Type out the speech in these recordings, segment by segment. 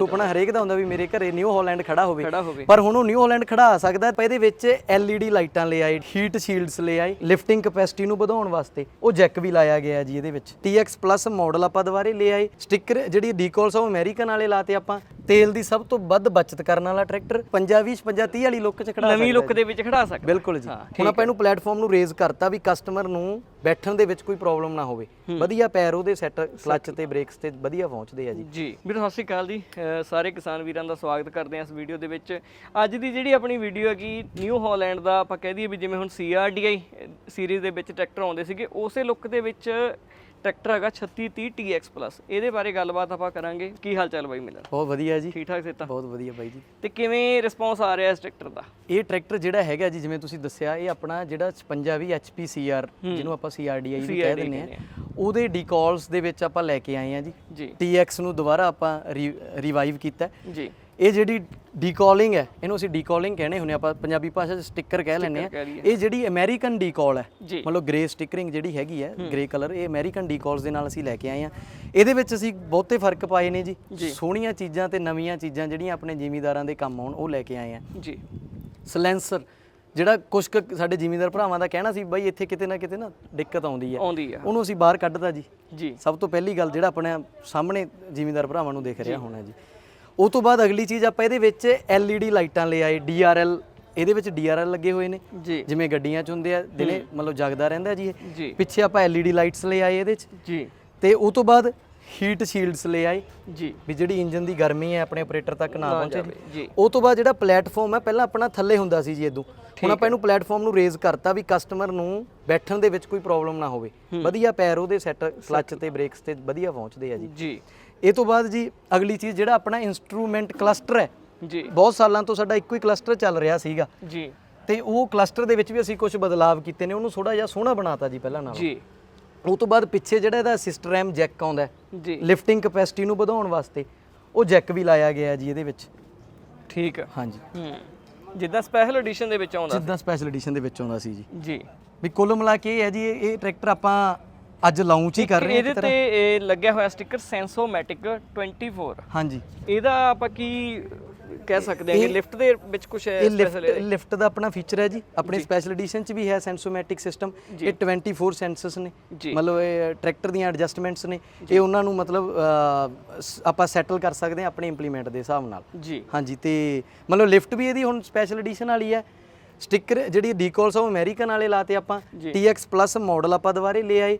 ਸੁਪਨਾ ਹਰੇਕ ਦਾ ਹੁੰਦਾ ਵੀ ਮੇਰੇ ਘਰੇ ਨਿਊ ਹਾਲੈਂਡ ਖੜਾ ਹੋਵੇ। ਖੜਾ ਹੋਵੇ। ਪਰ ਹੁਣ ਉਹ ਨਿਊ ਹਾਲੈਂਡ ਖੜਾ ਸਕਦਾ ਪਰ ਇਹਦੇ ਵਿੱਚ LED ਲਾਈਟਾਂ ਲੈ ਆਏ ਹੀਟ ਸ਼ੀਲਡਸ ਲੈ ਆਏ ਲਿਫਟਿੰਗ ਕੈਪੈਸਿਟੀ ਨੂੰ ਵਧਾਉਣ ਵਾਸਤੇ ਉਹ ਜੈਕ ਵੀ ਲਾਇਆ ਗਿਆ ਜੀ ਇਹਦੇ ਵਿੱਚ। TX ਪਲੱਸ ਮਾਡਲ ਆਪਾਂ ਦੁਬਾਰੇ ਲੈ ਆਏ ਸਟicker ਜਿਹੜੀ ਡੀਕੋਲਸ ਆ ਉਹ ਅਮਰੀਕਨ ਵਾਲੇ ਲਾਤੇ ਆਪਾਂ। ਤੇਲ ਦੀ ਸਭ ਤੋਂ ਵੱਧ ਬਚਤ ਕਰਨ ਵਾਲਾ ਟਰੈਕਟਰ 50 20 50 30 ਵਾਲੀ ਲੁੱਕ ਚ ਖੜਾ ਨਵੀਂ ਲੁੱਕ ਦੇ ਵਿੱਚ ਖੜਾ ਸਕਦਾ। ਬਿਲਕੁਲ ਜੀ। ਹੁਣ ਆਪਾਂ ਇਹਨੂੰ ਪਲੇਟਫਾਰਮ ਨੂੰ ਰੇਜ਼ ਕਰਤਾ ਵੀ ਕਸਟਮਰ ਨੂੰ ਬੈਠਣ ਦੇ ਵਿੱਚ ਕੋਈ ਪ੍ਰੋਬਲਮ ਨਾ ਹੋਵੇ। ਵਧੀਆ ਪੈਰ ਉਹਦੇ ਸੈੱਟ ਕਲੱਚ ਤੇ ਬ੍ਰੇਕਸ ਤੇ ਵਧੀਆ ਪਹੁੰਚਦੇ ਆ ਜੀ। ਜੀ ਵੀਰੋ ਸਤਿ ਸ਼੍ਰੀ ਅਕਾਲ ਜੀ। ਸਾਰੇ ਕਿਸਾਨ ਵੀਰਾਂ ਦਾ ਸਵਾਗਤ ਕਰਦੇ ਹਾਂ ਇਸ ਵੀਡੀਓ ਦੇ ਵਿੱਚ। ਅੱਜ ਦੀ ਜਿਹੜੀ ਆਪਣੀ ਵੀਡੀਓ ਹੈਗੀ ਨਿਊ ਹਾਲੈਂਡ ਦਾ ਆਪਾਂ ਕਹਿ ਦਈਏ ਵੀ ਜਿਵੇਂ ਹੁਣ CRDI ਸੀਰੀਜ਼ ਦੇ ਵਿੱਚ ਟਰੈਕਟਰ ਆਉਂਦੇ ਸੀਗੇ ਉਸੇ ਲੁੱਕ ਦੇ ਵਿੱਚ ਟਰੈਕਟਰ ਹੈਗਾ 3630 TX ਪਲੱਸ ਇਹਦੇ ਬਾਰੇ ਗੱਲਬਾਤ ਆਪਾਂ ਕਰਾਂਗੇ। ਕੀ ਹਾਲ ਚਾਲ ਬਾਈ ਮਿਲਣ ਬਹੁਤ ਵਧੀਆ ਜੀ। ਠੀਕ ਠਾਕ ਸੇਤਾ? ਬਹੁਤ ਵਧੀਆ ਬਾਈ ਜੀ। ਤੇ ਕਿਵੇਂ ਰਿਸਪੌਂਸ ਆ ਰਿਹਾ ਇਸ ਟਰੈਕਟਰ ਦਾ? ਇਹ ਟਰੈਕਟਰ ਜਿਹੜਾ ਹੈਗਾ ਜੀ ਜਿਵੇਂ ਤੁਸੀਂ ਦੱਸਿਆ ਇਹ ਆਪਣਾ ਜਿਹੜਾ 55 HP CR ਜਿਹਨੂੰ ਆਪਾਂ CRDI ਵੀ ਕਹਿ ਦਿੰਦੇ ਆ। ਉਹਦੇ ਡੀਕॉल्स ਦੇ ਵਿੱਚ ਆਪਾਂ ਲੈ ਕੇ ਆਏ ਆ ਜੀ। ਜੀ। TX ਨੂੰ ਦੁਬਾਰਾ ਆਪਾਂ ਰਿਵਾਈਵ ਕੀਤਾ। ਜੀ। ਇਹ ਜਿਹੜੀ ਡੀਕਾਲਿੰਗ ਹੈ ਇਹਨੂੰ ਅਸੀਂ ਡੀਕਾਲਿੰਗ ਕਹਿੰਦੇ ਹੁੰਨੇ ਆਪਾਂ ਪੰਜਾਬੀ ਭਾਸ਼ਾ 'ਚ ਸਟicker ਕਹਿ ਲੈਂਦੇ ਆ ਇਹ ਜਿਹੜੀ ਅਮਰੀਕਨ ਡੀਕਾਲ ਹੈ ਮਤਲਬ ਗ੍ਰੇ ਸਟਿਕਰਿੰਗ ਜਿਹੜੀ ਹੈਗੀ ਹੈ ਗ੍ਰੇ ਕਲਰ ਇਹ ਅਮਰੀਕਨ ਡੀਕਾਲਸ ਦੇ ਨਾਲ ਅਸੀਂ ਲੈ ਕੇ ਆਏ ਆ ਇਹਦੇ ਵਿੱਚ ਅਸੀਂ ਬਹੁਤੇ ਫ਼ਰਕ ਪਾਏ ਨੇ ਜੀ। ਸੋਹਣੀਆਂ ਚੀਜ਼ਾਂ ਤੇ ਨਵੀਆਂ ਚੀਜ਼ਾਂ ਜਿਹੜੀਆਂ ਆਪਣੇ ਜਿਮੀਦਾਰਾਂ ਦੇ ਕੰਮ ਆਉਣ ਉਹ ਲੈ ਕੇ ਆਏ ਆ ਜੀ। ਸਲੈਂਸਰ ਜਿਹੜਾ ਕੁਝ ਸਾਡੇ ਜਿਮੀਦਾਰ ਭਰਾਵਾਂ ਦਾ ਕਹਿਣਾ ਸੀ ਬਾਈ ਇੱਥੇ ਕਿਤੇ ਨਾ ਕਿਤੇ ਨਾ ਦਿੱਕਤ ਆਉਂਦੀ ਹੈ। ਆਉਂਦੀ ਹੈ ਉਹਨੂੰ ਅਸੀਂ ਬਾਹਰ ਕੱਢਦਾ ਜੀ। ਜੀ। ਸਭ ਤੋਂ ਪਹਿਲੀ ਗੱਲ ਜਿਹੜਾ ਆਪਣੇ ਸਾਹਮਣੇ ਜਿਮੀਦਾਰ ਭਰਾਵਾਂ ਨੂੰ ਦੇਖ ਰਿਹਾ ਹੋਣਾ ਜੀ। ਉਹ ਤੋਂ ਬਾਅਦ ਅਗਲੀ ਚੀਜ਼ ਆਪਾਂ ਇਹਦੇ ਵਿੱਚ LED ਲਾਈਟਾਂ ਲੈ ਆਏ DRL ਇਹਦੇ ਵਿੱਚ DRL ਲੱਗੇ ਹੋਏ ਨੇ। ਜੀ। ਜਿਵੇਂ ਗੱਡੀਆਂ 'ਚ ਹੁੰਦੇ ਆ ਦਿਨੇ ਮਤਲਬ ਜਗਦਾ ਰਹਿੰਦਾ ਜੀ ਇਹ। ਜੀ। ਪਿੱਛੇ ਆਪਾਂ LED ਲਾਈਟਸ ਲੈ ਆਏ ਇਹਦੇ 'ਚ। ਜੀ। ਤੇ ਉਹ ਤੋਂ ਬਾਅਦ ਹੀਟ ਸ਼ੀਲਡਸ ਲੈ ਆਏ। ਜੀ। ਵੀ ਜਿਹੜੀ ਇੰਜਨ ਦੀ ਗਰਮੀ ਹੈ ਆਪਣੇ ਆਪਰੇਟਰ ਤੱਕ ਨਾ ਪਹੁੰਚੇ ਜਾਵੇ, ਜੀ। ਉਹ ਤੋਂ ਬਾਅਦ ਜਿਹੜਾ ਪਲੇਟਫਾਰਮ ਹੈ ਪਹਿਲਾਂ ਆਪਣਾ ਥੱਲੇ ਹੁੰਦਾ ਸੀ ਜੀ ਇਦੋਂ ਹੁਣ ਆਪਾਂ ਇਹਨੂੰ ਪਲੇਟਫਾਰਮ ਨੂੰ ਰੇਜ਼ ਕਰਤਾ ਵੀ ਕਸਟਮਰ ਨੂੰ ਬੈਠਣ ਦੇ ਵਿੱਚ ਕੋਈ ਪ੍ਰੋਬਲਮ ਨਾ ਹੋਵੇ। ਵਧੀਆ ਪੈਰ ਉਹਦੇ ਸੈੱਟ ਕਲੱਚ ਤੇ ਬ੍ਰੇਕਸ ਤੇ ਵਧੀਆ ਪਹੁੰਚਦੇ ਆ ਜੀ। ਜੀ। ਇਹ ਤੋਂ ਬਾਅਦ ਜੀ ਅਗਲੀ ਚੀਜ਼ ਜਿਹੜਾ ਆਪਣਾ ਇਨਸਟਰੂਮੈਂਟ ਕਲਸਟਰ ਹੈ ਜੀ। ਬਹੁਤ ਸਾਲਾਂ ਤੋਂ ਸਾਡਾ ਇੱਕੋ ਹੀ ਕਲਸਟਰ ਚੱਲ ਰਿਹਾ ਸੀਗਾ। ਜੀ। ਤੇ ਉਹ ਕਲਸਟਰ ਦੇ ਵਿੱਚ ਵੀ ਅਸੀਂ ਕੁਝ ਬਦਲਾਵ ਕੀਤੇ ਨੇ ਉਹਨੂੰ ਥੋੜਾ ਜਿਹਾ ਸੋਹਣਾ ਬਣਾਤਾ ਜੀ ਪਹਿਲਾਂ ਨਾਲੋਂ। ਜੀ। ਉਹ ਤੋਂ ਬਾਅਦ ਪਿੱਛੇ ਜਿਹੜਾ ਇਹਦਾ ਸਿਸਟਰ ਐਮ ਜੈਕ ਆਉਂਦਾ ਜੀ। ਲਿਫਟਿੰਗ ਕੈਪੈਸਿਟੀ ਨੂੰ ਵਧਾਉਣ ਵਾਸਤੇ ਉਹ ਜੈਕ ਵੀ ਲਾਇਆ ਗਿਆ ਜੀ ਇਹਦੇ ਵਿੱਚ। ਠੀਕ। ਹਾਂਜੀ। ਹੂੰ। ਜਿੱਦਾਂ ਸਪੈਸ਼ਲ ਐਡੀਸ਼ਨ ਦੇ ਵਿੱਚ ਆਉਂਦਾ ਜਿੱਦਾਂ ਸਪੈਸ਼ਲ ਐਡੀਸ਼ਨ ਦੇ ਵਿੱਚ ਆਉਂਦਾ ਸੀ ਜੀ। ਜੀ। ਵੀ ਕੁੱਲ ਮਿਲਾ ਕੇ ਇਹ ਹੈ ਜੀ ਇਹ ਟਰੈਕਟਰ ਆਪਾਂ ਅੱਜ ਲਾਂਚ ਹੀ ਕਰ ਰਹੇ ਹਾਂ ਇਹਦੇ ਤੇ ਇਹ ਲੱਗਿਆ ਹੋਇਆ ਸਟicker ਸੈਂਸੋਮੈਟਿਕ 24 ਹਾਂਜੀ। ਇਹਦਾ ਆਪਾਂ ਕੀ ਕਹਿ ਸਕਦੇ ਹਾਂ ਕਿ ਲਿਫਟ ਦੇ ਵਿੱਚ ਕੁਝ ਹੈ ਇਹ ਲਿਫਟ ਲਿਫਟ ਦਾ ਆਪਣਾ ਫੀਚਰ ਹੈ ਜੀ। ਆਪਣੇ ਸਪੈਸ਼ਲ ਐਡੀਸ਼ਨ ਚ ਵੀ ਹੈ ਸੈਂਸੋਮੈਟਿਕ ਸਿਸਟਮ ਇਹ 24 ਸੈਂਸਰਸ ਨੇ। ਜੀ। ਮਤਲਬ ਇਹ ਟਰੈਕਟਰ ਦੀਆਂ ਐਡਜਸਟਮੈਂਟਸ ਨੇ। ਇਹ ਉਹਨਾਂ ਨੂੰ ਮਤਲਬ ਅਹ, ਸ- ਆਪਾਂ ਸੈਟਲ ਕਰ ਸਕਦੇ ਹਾਂ ਆਪਣੇ ਇੰਪਲੀਮੈਂਟ ਦੇ ਹਿਸਾਬ ਨਾਲ। ਜੀ। ਹਾਂਜੀ ਤੇ ਮਤਲਬ ਲਿਫਟ ਵੀ ਇਹਦੀ ਹੁਣ ਸਪੈਸ਼ਲ ਐਡੀਸ਼ਨ ਵਾਲੀ ਹੈ। ਸਟicker ਜਿਹੜੀ ਡੀਕॉल्स ਆ ਉਹ ਅਮਰੀਕਨ ਵਾਲੇ ਲਾਤੇ ਆਪਾਂ। TX ਪਲੱਸ ਮਾਡਲ ਆਪਾਂ ਦੁਬਾਰੇ ਲੈ ਆਏ।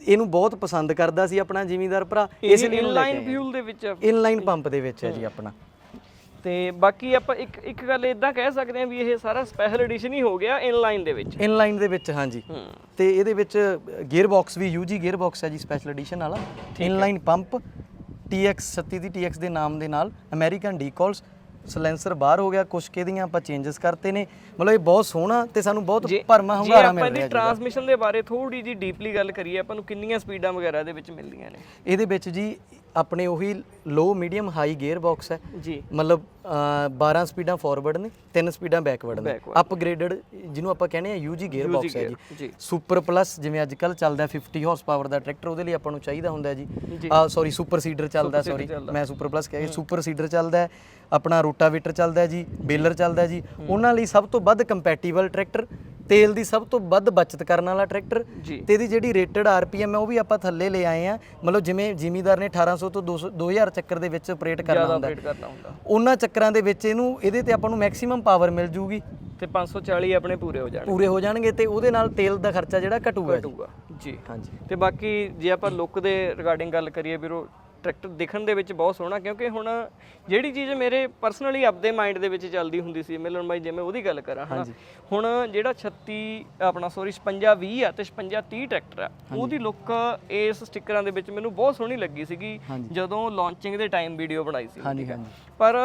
ਇਹਨੂੰ ਬਹੁਤ ਪਸੰਦ ਕਰਦਾ ਸੀ ਆਪਣਾ ਜ਼ਿਮੀਂਦਾਰ ਭਰਾ ਇਸ ਇਨਲਾਈਨ ਫਿਊਲ ਦੇ ਵਿੱਚ ਆ। ਇਨਲਾਈਨ ਪੰਪ ਦੇ ਵਿੱਚ ਹੈ ਜੀ ਆਪਣਾ। ਤੇ ਬਾਕੀ ਆਪਾਂ ਇੱਕ ਇੱਕ ਗੱਲ ਇਦਾਂ ਕਹਿ ਸਕਦੇ ਹਾਂ ਵੀ ਇਹ ਸਾਰਾ ਸਪੈਸ਼ਲ ਐਡੀਸ਼ਨ ਹੀ ਹੋ ਗਿਆ ਇਨਲਾਈਨ ਦੇ ਵਿੱਚ। ਇਨਲਾਈਨ ਦੇ ਵਿੱਚ ਹਾਂਜੀ ਤੇ ਇਹਦੇ ਵਿੱਚ ਗੇਅਰ ਬਾਕਸ ਵੀ UG ਗੇਅਰ ਬਾਕਸ ਹੈ ਜੀ ਸਪੈਸ਼ਲ ਐਡੀਸ਼ਨ ਵਾਲਾ। ਇਨਲਾਈਨ ਪੰਪ TX 37 ਦੀ TX ਦੇ ਨਾਮ ਦੇ ਨਾਲ ਅਮਰੀਕਨ ਡੀਕॉल्स ਸਲੈਂਸਰ ਬਾਹਰ ਹੋ ਗਿਆ ਕੁਛ ਕੁ ਇਹਦੀਆਂ ਆਪਾਂ ਚੇਂਜਸ ਕਰਤੇ ਨੇ। ਮਤਲਬ ਇਹ ਬਹੁਤ ਸੋਹਣਾ ਤੇ ਸਾਨੂੰ ਬਹੁਤ ਭਰਮਾ ਹੁੰਗਾਰਾ ਆਪਾਂ ਮਿਲ ਰਿਹਾ ਜੀ ਟਰਾਂਸਮਿਸ਼ਨ ਦੇ ਬਾਰੇ ਥੋੜੀ ਜੀ ਡੀਪਲੀ ਗੱਲ ਕਰੀਏ ਆਪਾਂ ਨੂੰ ਕਿੰਨੀਆਂ ਸਪੀਡਾਂ ਵਗੈਰਾ ਦੇ ਵਿੱਚ ਮਿਲਦੀਆਂ ਨੇ? ਇਹਦੇ ਵਿੱਚ ਜੀ ਆਪਣੇ ਉਹੀ low medium high gear box ਹੈ। ਜੀ। ਮਤਲਬ ਅਹ, 12 ਸਪੀਡਾਂ ਫਾਰਵਰਡ ਨੇ 3 ਸਪੀਡਾਂ ਬੈਕਵਰਡ ਨੇ। Backward। ਅਪਗ੍ਰੇਡਡ ਜਿਹਨੂੰ ਆਪਾਂ ਕਹਿੰਦੇ ਆ UG ਗੇਅਰ ਬਾਕਸ ਹੈ ਜੀ। ਜੀ। ਸੁਪਰ ਪਲੱਸ ਜਿਵੇਂ ਅੱਜ ਕੱਲ ਚੱਲਦਾ 50 ਹਾਰਸ ਪਾਵਰ ਦਾ ਟਰੈਕਟਰ ਉਹਦੇ ਲਈ ਆਪਾਂ ਨੂੰ ਚਾਹੀਦਾ ਹੁੰਦਾ ਜੀ। ਆ ਸੌਰੀ ਸੁਪਰ ਸੀਡਰ ਚੱਲਦਾ ਸੌਰੀ ਮੈਂ ਸੁਪਰ ਪਲੱਸ ਕਹਿ ਸੁਪਰ ਸੀਡਰ ਚੱਲਦਾ ਹੈ। ਆਪਣਾ ਰੋਟਾਵੇਟਰ ਚੱਲਦਾ ਹੈ ਜੀ ਬੇਲਰ ਚੱਲਦਾ ਹੈ ਜੀ। ਉਹਨਾਂ ਲਈ ਸਭ ਤੋਂ ਵੱਧ ਕੰਪੈਟੀਬਲ ਟਰੈਕਟਰ ਤੇਲ ਦੀ ਸਭ ਤੋਂ ਵੱਧ ਬਚਤ ਕਰਨ ਵਾਲਾ ਟਰੈਕਟਰ ਜੀ। ਤੇ ਇਹਦੀ ਜਿਹੜੀ ਰੇਟਡ ਆਰਪੀਐਮ ਹੈ ਉਹ ਵੀ ਆਪਾਂ ਥੱਲੇ ਲੈ ਆਏ ਆ। ਮਤਲਬ ਜਿਵੇਂ ਜ਼ਿਮੀਦਾਰ ਨੇ 1800 ਤੋਂ 200 2000 ਚੱਕਰ ਦੇ ਵਿੱਚ ਆਪਰੇਟ ਕਰਨਾ ਜ਼ਿਆਦਾ ਹੁੰਦਾ। ਅਪਡੇਟ ਕਰਨਾ ਹੁੰਦਾ। ਉਹਨਾਂ ਚੱਕਰਾਂ ਦੇ ਵਿੱਚ ਇਹਨੂੰ ਇਹਦੇ ਤੇ ਆਪਾਂ ਨੂੰ ਮੈਕਸਿਮਮ ਪਾਵਰ ਮਿਲ ਜੂਗੀ। ਤੇ 540 ਆਪਣੇ ਪੂਰੇ ਹੋ ਜਾਣਗੇ। ਪੂਰੇ ਹੋ ਜਾਣਗੇ ਤੇ ਉਹਦੇ ਨਾਲ ਤੇਲ ਦਾ ਖਰਚਾ ਜਿਹੜਾ ਘਟੂਗਾ ਜੀ। ਘਟੂਗਾ। ਜੀ। ਹਾਂਜੀ। ਤੇ ਬਾਕੀ ਜੇ ਆਪਾਂ ਲੁੱਕ ਦੇ ਰਿਗਾਰਡਿੰਗ ਗੱਲ ਕਰੀਏ ਵੀਰੋ ਟਰੈਕਟਰ ਦਿਖਣ ਦੇ ਵਿੱਚ ਬਹੁਤ ਸੋਹਣਾ ਕਿਉਂਕਿ ਹੁਣ ਜਿਹੜੀ ਚੀਜ਼ ਮੇਰੇ ਪਰਸਨਲੀ ਆਪਦੇ ਮਾਈਂਡ ਦੇ ਵਿੱਚ ਚੱਲਦੀ ਹੁੰਦੀ ਸੀ ਮਿਲਣ ਬਾਈ ਜੇ ਮੈਂ ਉਹਦੀ ਗੱਲ ਕਰਾਂ ਹਨਾ? ਹੁਣ ਜਿਹੜਾ 36 ਆਪਣਾ ਸੌਰੀ 56 20 ਆ ਤੇ 56 30 ਟਰੈਕਟਰ ਆ ਉਹਦੀ ਲੁੱਕ ਇਸ ਸਟickਰਾਂ ਦੇ ਵਿੱਚ ਮੈਨੂੰ ਬਹੁਤ ਸੋਹਣੀ ਲੱਗੀ ਸੀਗੀ ਜਦੋਂ ਲਾਂਚਿੰਗ ਦੇ ਟਾਈਮ ਵੀਡੀਓ ਬਣਾਈ ਸੀ ਹਾਂਜੀ ਹਾਂਜੀ। ਪਰ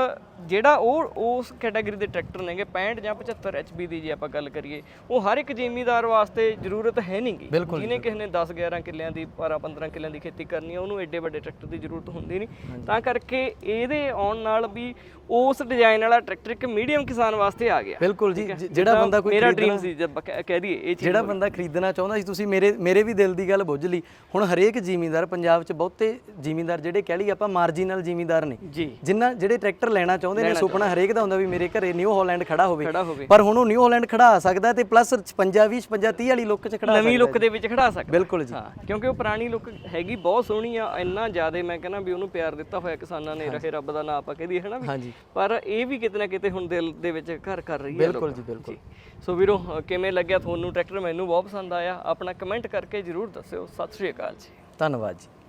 ਜਿਹੜਾ ਉਹ ਉਸ ਕੈਟਾਗਰੀ ਦੇ ਟਰੈਕਟਰ ਨੇਗੇ 65 ਜਾਂ 75 ਐਚਪੀ ਦੀ ਜੇ ਆਪਾਂ ਗੱਲ ਕਰੀਏ ਉਹ ਹਰ ਇੱਕ ਜ਼ਿਮੀਦਾਰ ਵਾਸਤੇ ਜ਼ਰੂਰਤ ਹੈ ਨਹੀਂਗੀ ਜਿਹਨੇ ਕਿਸੇ ਨੇ 10 11 ਕਿੱਲਿਆਂ ਦੀ 12 15 ਕਿੱਲਿਆਂ ਦੀ ਖੇਤੀ ਕਰਨੀ ਹੈ ਉਹਨੂੰ ਐਡੇ ਵੱਡੇ ਟਰੈਕਟਰ ਦੀ ਜ਼ਰੂਰਤ ਹੁੰਦੀ ਨਹੀਂ। ਤਾਂ ਕਰਕੇ ਇਹਦੇ ਆਉਣ ਨਾਲ ਵੀ ਉਸ ਡਿਜ਼ਾਈਨ ਵਾਲਾ ਟਰੈਕਟਰ ਇੱਕ ਮੀਡੀਅਮ ਕਿਸਾਨ ਵਾਸਤੇ ਆ ਗਿਆ। ਬਿਲਕੁਲ ਜੀ ਜਿਹੜਾ ਬੰਦਾ ਕੋਈ ਮੇਰਾ ਡ੍ਰੀਮ ਸੀ ਜਦ ਕਹਿ ਦਈਏ ਇਹ ਚੀਜ਼ ਜਿਹੜਾ ਬੰਦਾ ਖਰੀਦਣਾ ਚਾਹੁੰਦਾ ਸੀ ਤੁਸੀਂ ਮੇਰੇ ਮੇਰੇ ਵੀ ਦਿਲ ਦੀ ਗੱਲ ਬੁੱਝ ਲਈ। ਹੁਣ ਹਰੇਕ ਜ਼ਿਮੀਂਦਾਰ ਪੰਜਾਬ 'ਚ ਬਹੁਤੇ ਜ਼ਿਮੀਂਦਾਰ ਜਿਹੜੇ ਕਹਿ ਲਈ ਆਪਾਂ ਮਾਰਜੀਨਲ ਜ਼ਿਮੀਂਦਾਰ ਨੇ ਜੀ। ਜਿੰਨਾ ਜਿਹੜੇ ਟਰੈਕਟਰ ਲੈਣਾ ਚਾਹੁੰਦੇ ਨੇ ਸੁਪਨਾ ਹਰੇਕ ਦਾ ਹੁੰਦਾ ਵੀ ਮੇਰੇ ਘਰੇ ਨਿਊ ਹਾਲੈਂਡ ਖੜਾ ਹੋਵੇ। ਪਰ ਹੁਣ ਉਹ ਨਿਊ ਹਾਲੈਂਡ ਖੜਾ ਸਕਦਾ ਤੇ ਪਲੱਸ 56 20 56 30 ਵਾਲੀ ਲੁੱਕ 'ਚ ਖੜਾ ਨਵੀਂ ਲੁੱਕ ਦੇ ਵਿੱਚ ਖੜਾ ਸਕਦਾ। ਬਿਲਕੁਲ ਜੀ। ਕਿਉਂਕਿ ਉਹ ਪੁਰਾਣੀ ਲੁੱਕ ਹੈਗੀ ਬਹੁਤ ਸੋਹਣੀ ਆ ਇੰਨਾ ਜ਼ਿਆਦਾ ਮੈਂ ਕਹਿੰਦਾ ਵੀ ਉਹਨੂੰ ਪਿਆਰ ਦਿੱਤਾ ਹੋਇਆ ਕਿਸਾਨਾਂ ਨੇ ਰਹੇ ਰੱਬ ਦਾ ਨਾਮ ਆਪਾਂ ਕਹਦੀ ਹੈ ਨਾ ਵੀ? ਹਾਂਜੀ। ਪਰ ਇਹ ਵੀ ਕਿਤੇ ਨਾ ਕਿਤੇ ਹੁਣ ਦਿਲ ਦੇ ਵਿੱਚ ਘਰ ਕਰ ਰਹੀ ਹੈ ਬਿਲਕੁਲ ਜੀ ਬਿਲਕੁਲ। ਸੋ ਵੀਰੋ ਕਿਵੇਂ ਲੱਗਿਆ ਤੁਹਾਨੂੰ ਟਰੈਕਟਰ? ਮੈਨੂੰ ਬਹੁਤ ਪਸੰਦ ਆਇਆ। ਆਪਣਾ ਕਮੈਂਟ ਕਰਕੇ ਜਰੂਰ ਦੱਸਿਓ। ਸਤਿ ਸ਼੍ਰੀ ਅਕਾਲ ਜੀ। ਧੰਨਵਾਦ ਜੀ।